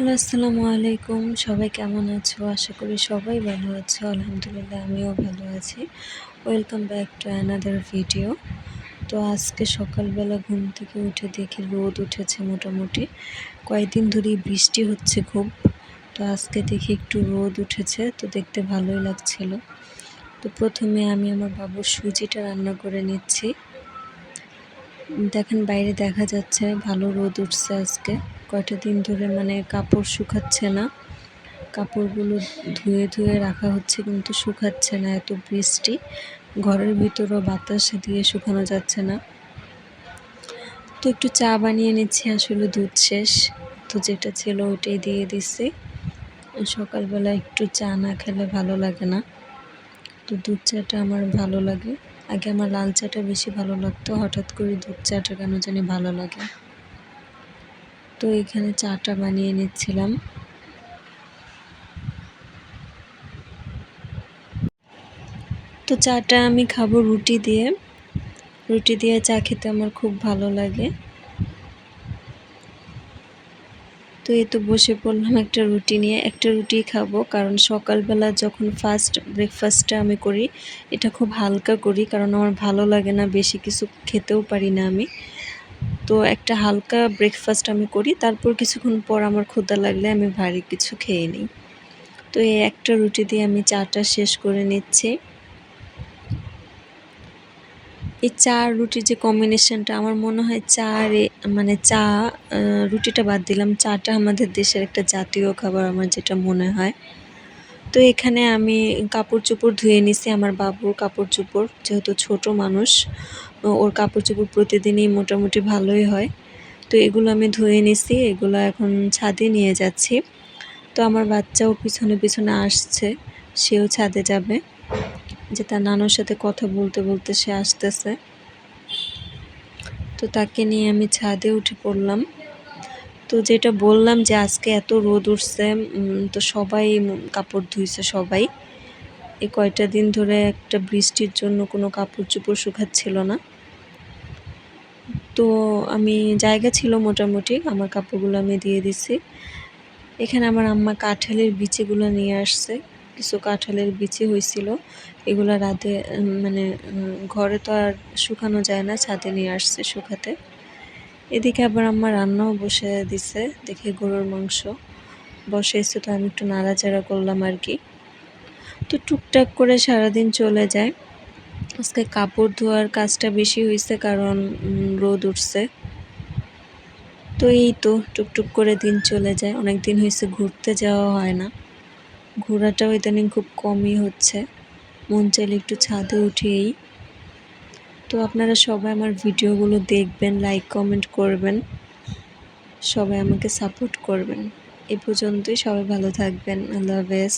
Hello আসসালামু আলাইকুম। সবাই কেমন আছো? আশা করি সবাই ভালো আছো। আলহামদুলিল্লাহ, আমিও ভালো আছি। Welcome back to another video তো আজকে সকালবেলা ঘুম থেকে উঠে দেখি রোদ উঠেছে মোটামুটি। কয়েকদিন ধরেই বৃষ্টি হচ্ছে খুব। তো আজকে দেখি একটু রোদ উঠেছে, তো দেখতে ভালোই লাগছিল। তো প্রথমে আমি আমার বাবুর সুজিটা রান্না করে নিচ্ছি। দেখেন, বাইরে দেখা যাচ্ছে ভালো রোদ উঠছে আজকে। কয়টা দিন ধরে মানে কাপড় শুকাচ্ছে না। কাপড়গুলো ধুয়ে ধুয়ে রাখা হচ্ছে কিন্তু শুকাচ্ছে না এত বৃষ্টি। ঘরের ভিতরও বাতাস দিয়ে শুকানো যাচ্ছে না। তো একটু চা বানিয়ে নিচ্ছি, আসলে দুধ শেষ। তো যেটা ছিল ওইটাই দিয়ে দিচ্ছি। সকালবেলা একটু চা না খেলে ভালো লাগে না। তো দুধ চাটা আমার ভালো লাগে। আগে আমার লাল চাটা বেশি ভালো লাগতো, হঠাৎ করে দুধ চাটা কেন জানি ভালো লাগে। তো এখানে চাটা বানিয়ে নিচ্ছিলাম। তো চাটা আমি খাব রুটি দিয়ে। রুটি দিয়ে চা খেতে আমার খুব ভালো লাগে। তো এই তো বসে পড়লাম একটা রুটি নিয়ে। একটা রুটি খাব কারণ সকালবেলা যখন ফার্স্ট ব্রেকফাস্টটা আমি করি, এটা খুব হালকা করি কারণ আমার ভালো লাগে না, বেশি কিছু খেতেও পারি না আমি। তো একটা হালকা ব্রেকফাস্ট আমি করি, তারপর কিছুক্ষণ পর আমার ক্ষুদা লাগলে আমি ভারী কিছু খেয়ে নিই। তো এই একটা রুটি দিয়ে আমি চাটা শেষ করে নিচ্ছি। এই চা রুটির যে কম্বিনেশনটা আমার মনে হয় চা রে মানে চা রুটিটা বাদ দিলাম। চাটা আমাদের দেশের একটা জাতীয় খাবার, আমার যেটা মনে হয়। তো এখানে আমি কাপড় চোপড় ধুয়ে নিছি আমার বাবুর কাপড় চোপড় যেহেতু ছোট মানুষ ওর কাপড় চোপড় প্রতিদিনই মোটামুটি ভালোই হয়। তো এগুলো আমি ধুয়ে নিছি, এগুলো এখন ছাদে নিয়ে যাচ্ছি। তো আমার বাচ্চাও পিছনে পিছনে আসছে, সেও ছাদে যাবে। যে তার নানুর সাথে কথা বলতে বলতে সে আসতেছে। তো তাকে নিয়ে আমি ছাদে উঠে পড়লাম। তো যেটা বললাম যে আজকে এত রোদ উঠছে তো সবাই কাপড় ধুইছে সবাই। এই কয়টা দিন ধরে একটা বৃষ্টির জন্য কোনো কাপড় চোপড় শুকাচ্ছিল না। তো আমি জায়গা ছিল মোটামুটি, আমার কাপড়গুলো আমি দিয়ে দিছি। এখানে আমার আম্মা কাঁঠালের বিচিগুলো নিয়ে আসছে। কিছু কাঁঠালের বিচি হয়েছিল এগুলো রাতে মানে ঘরে তো আর শুকানো যায় না, ছাদে নিয়ে আসছে শুকাতে। এদিকে আবার আমার রান্নাও বসে দিছে, দেখে গরুর মাংস। বসে এসে তো আমি একটু নাড়াচাড়া করলাম আর কি। তো টুকটাক করে সারাদিন চলে যায়। আজকে কাপড় ধোয়ার কাজটা বেশি হয়েছে কারণ রোদ উঠছে। তো এই তো টুকটুক করে দিন চলে যায়। অনেক দিন হয়েছে ঘুরতে যাওয়া হয় না। ঘোরাটাও ইদানিং খুব কমই হচ্ছে। মন চাইলে একটু ছাদে উঠেই তো আপনারা সবাই আমার ভিডিওগুলো দেখবেন লাইক কমেন্ট করবেন। সবাই আমাকে সাপোর্ট করবেন। এ পর্যন্তই সবাই ভালো থাকবেন। আল্লাহ হাফেজ।